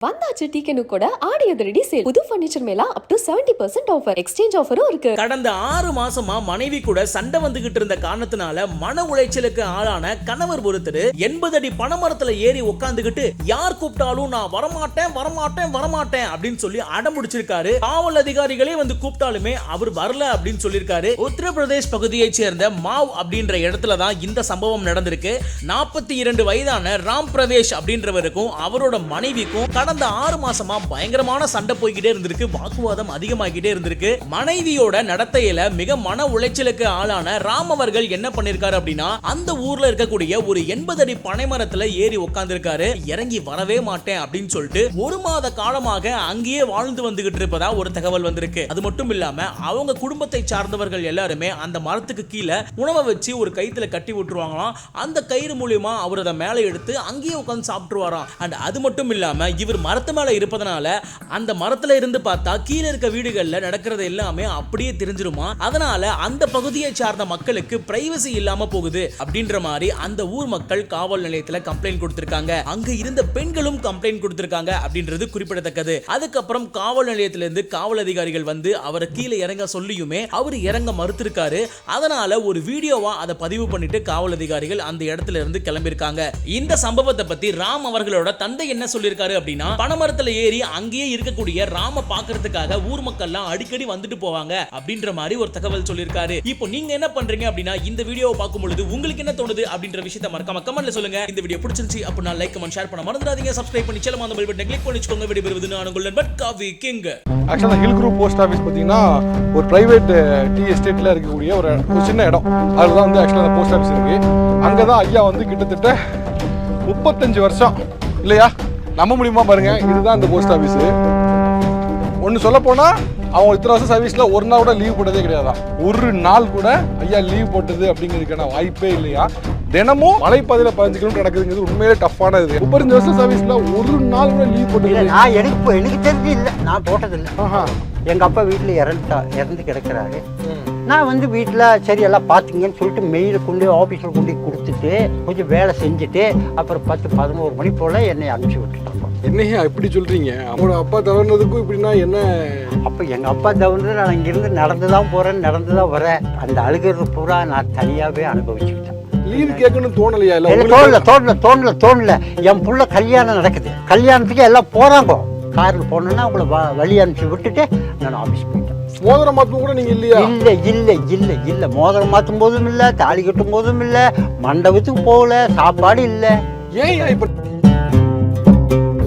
Wann வந்தாச்சு டீக்கனு கூட ஆடி அதிரடி சேல். புது ஃபர்னிச்சர் மேல up to 70% percent offer exchange ஆஃபரும் இருக்கு. கடந்த ஆறு மாசமா மனைவி கூட சண்டை வந்துகிட்டு இருந்த காரணத்தினால மன உளைச்சலுக்கு ஆளான கணவர் ஒருத்தர் எண்பது அடி பனைமரத்துல ஏறி உட்காந்துக்கிட்டு யார் கூப்பிட்டாலும் நான் வரமாட்டேன் வரமாட்டேன் வரமாட்டேன் அப்படின்னு சொல்லி அடமுடிச்சிருக்காரு காவல் அதிகாரிகளே வந்து கூப்பிட்டாலுமே அவர் வரல அப்படின்னு சொல்லியிருக்காரு உத்தரப்பிரதேஷ் பகுதியைச் சேர்ந்த மாவ் அப்படின்ற இடத்துல தான் இந்த சம்பவம் நடந்திருக்கு. நாற்பத்தி இரண்டு வயதான ராம் பிரவேஷ் அப்படின்றவருக்கும் அவரோட மனைவிக்கும் கடந்த ஆறு ஆறு மாசமா பயங்கரமான சண்டை போய்கிட்டே இருந்திருக்கு. வாக்குவாதம் அதிகமாகிட்டே இருந்திருக்கு. மனைவியோட நடத்தையில மிக மன உளைச்சலுக்கு ஆளான ராம் அவர்கள் என்ன பண்ணிருக்காரு அப்படின்னா அந்த ஊர்ல இருக்கக்கூடிய ஒரு எண்பது அடி பனைமரத்துல ஏறி உட்கார்ந்துருக்காரு இறங்கி வரவே மாட்டேன் அப்படின்னு சொல்லிட்டு ஒரு மாத காலமாக அங்கேயே வாழ்ந்து வந்துகிட்டு இருப்பதா ஒரு தகவல் வந்திருக்கு. அது மட்டும் இல்லாம அவங்க குடும்பத்தை சார்ந்தவர்கள் எல்லாருமே அந்த மரத்துக்கு கீழே உணவை வச்சு ஒரு கயிற்றுல கட்டி விட்டுருவாங்களாம். அந்த கயிறு மூலியமா அவர் அதை மேலே எடுத்து அங்கேயே உட்காந்து சாப்பிட்டுருவாராம். அண்ட் அது மட்டும் இல்லாம இவர் மரத்தை மேல இருப்பதனால அந்த மரத்துல இருந்து பார்த்தா கீழே இருக்க வீடுகள்ல நடக்கிறது எல்லாமே அப்படியே தெரிஞ்சிருமா? அதனால அந்த பகுதியை சார்ந்த மக்களுக்கு பிரைவசி இல்லாம போகுது அப்படின்ற மாதிரி அந்த ஊர் மக்கள் காவல் நிலையத்துல கம்ப்ளைண்ட் கொடுத்திருக்காங்க. அங்க இருந்த பெண்களும் கம்ப்ளைண்ட் கொடுத்திருக்காங்க அப்படின்றது குறிப்பிடத்தக்கது. அதுக்கப்புறம் காவல் நிலையத்திலிருந்து காவல் அதிகாரிகள் வந்து அவரை கீழே இறங்க சொல்லியுமே அவர் இறங்க மறுத்திருக்காரு. அதனால ஒரு வீடியோவா அதை பதிவு பண்ணிட்டு காவல் அதிகாரிகள் அந்த இடத்துல இருந்து கிளம்பியிருக்காங்க. இந்த சம்பவத்தை பத்தி ராம் அவர்களோட தந்தை என்ன சொல்லியிருக்காரு அப்படின்னா பனைமரத்துல ஏறி அங்கேயே இருக்கக்கூடிய ராம பாக்குறதுக்காக ஊர் மக்கள்லாம் அடிக்கடி வந்துட்டு போவாங்க அப்படின்ற மாதிரி ஒரு தகவல் சொல்லியிருக்காரு. இப்போ நீங்க என்ன பண்றீங்க அப்படின்னா இந்த வீடியோவை பார்க்கும் பொழுது உங்களுக்கு என்ன தோணுது அப்படின்ற விஷயத்த மறக்காம கமெண்ட்ல சொல்லுங்க. இந்த வீடியோ பிடிச்சிருச்சு அப்படின்னா லைக் கமெண்ட் ஷேர் பண்ண மறந்துடாதீங்க. சப்ஸ்கிரைப் பண்ணி செல்லமா அந்த பெல் பட்டனை கிளிக் பண்ணி வச்சுக்கோங்க விடைபெறுவது நான் உங்கள் நண்பர் காவி கிங். ஆக்சுவலாக ஹில் குரூப் போஸ்ட் ஆஃபீஸ் பார்த்தீங்கன்னா ஒரு ப்ரைவேட் டீ எஸ்டேட்டில் இருக்கக்கூடிய ஒரு ஒரு சின்ன இடம். அதில் தான் வந்து ஆக்சுவலாக அந்த போஸ்ட் ஆஃபீஸ் இருக்குது அங்கே தான் ஐயா வந்து கிட்டத்தட்ட முப்பத்தஞ்சு வருஷம். இல்லையா? நம்ப முடியுமா பாருங்க இதுதான் இந்த போஸ்ட் ஆஃபீஸு ஒன்று சொல்ல போனால் அவங்க இத்தனை வருஷம் சர்வீஸில் ஒரு நாள் கூட லீவ் போட்டதே கிடையாதான் ஒரு நாள் கூட ஐயா லீவ் போட்டது அப்படிங்கிறதுக்கான வாய்ப்பே இல்லையா? தினமும் மலைப்பாதையில் பதினஞ்சு கிலோமீட்டர் நடக்குதுங்கிறது உண்மையிலே டஃப்பான இது. முப்பத்தஞ்சு வருஷம் சர்வீஸில் ஒரு நாள் கூட லீவ் போட்டது நான் எனக்கு எனக்கு தெரிஞ்சு இல்லை. நான் போட்டதில்லை எங்கள் அப்பா வீட்டில் இறந்துட்டா இறந்து கிடக்குறாரு. நான் வந்து வீட்டில் சரி எல்லாம் பார்த்துங்கன்னு சொல்லிட்டு மெயிலை கொண்டு ஆஃபீஸில் கொண்டு கொடுத்துட்டு கொஞ்சம் வேலை செஞ்சுட்டு அப்புறம் பத்து பதினோரு மணி போல் என்னை அனுப்பிச்சி விட்டுட்டாங்க என்னையா இப்படி சொல்றீங்க? அவங்களோட அப்பா தவறுனதுக்கும் இப்படின்னா என்ன? அப்போ எங்கள் அப்பா தவிர்த்து நான் இங்கிருந்து நடந்து தான் போகிறேன் நடந்து தான் வரேன். அந்த அழுகிறது பூரா நான் தனியாகவே அனுபவிச்சுக்கிட்டேன். லீவ் கேட்கணும்னு தோணலையா? இல்ல? தோணல தோணல தோணல தோணல. என் புள்ள கல்யாணம் நடக்குது. கல்யாணத்துக்கு எல்லாம் போகிறாங்க காரில் போனோன்னா அவங்கள வ- வழி அனுப்பிச்சு விட்டுட்டு நான் ஆஃபீஸ் போயிட்டேன். மோதிரம் மாத்தும் கூட நீங்க இல்லையா? இல்ல இல்ல இல்ல இல்ல. மோதிரம் மாத்தும் போதும் இல்ல தாலி கட்டும் போதும் இல்ல மண்டபத்துக்கு போகல சாப்பாடு இல்ல. ஏன் இப்ப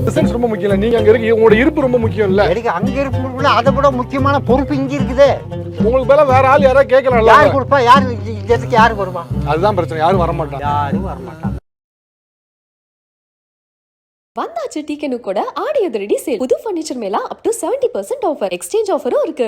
பிசினஸ் ரொம்ப முக்கியம் இல்ல. நீங்க அங்க இருக்கு உங்களோட இருப்பு ரொம்ப முக்கியம் இல்ல. எனக்கு அங்க இருக்கும்போது அதை விட முக்கியமான பொறுப்பு இங்க இருக்குது. உங்களுக்கு பேர வேற ஆள் யாராவது கேட்கலாம்ல? யார் கொடுப்பா? யார் இடத்துக்கு யார் வருவா? அதுதான் பிரச்சனை. யாரும் வர மாட்டாங்க யாரும் வரமாட்டாங்க. வந்தாச்சு டீக்கனு கூட ஆடி அதிரடி சேல். புது ஃபர்னிச்சர் மேல up to 70% percent offer exchange ஆஃபரும் இருக்கு.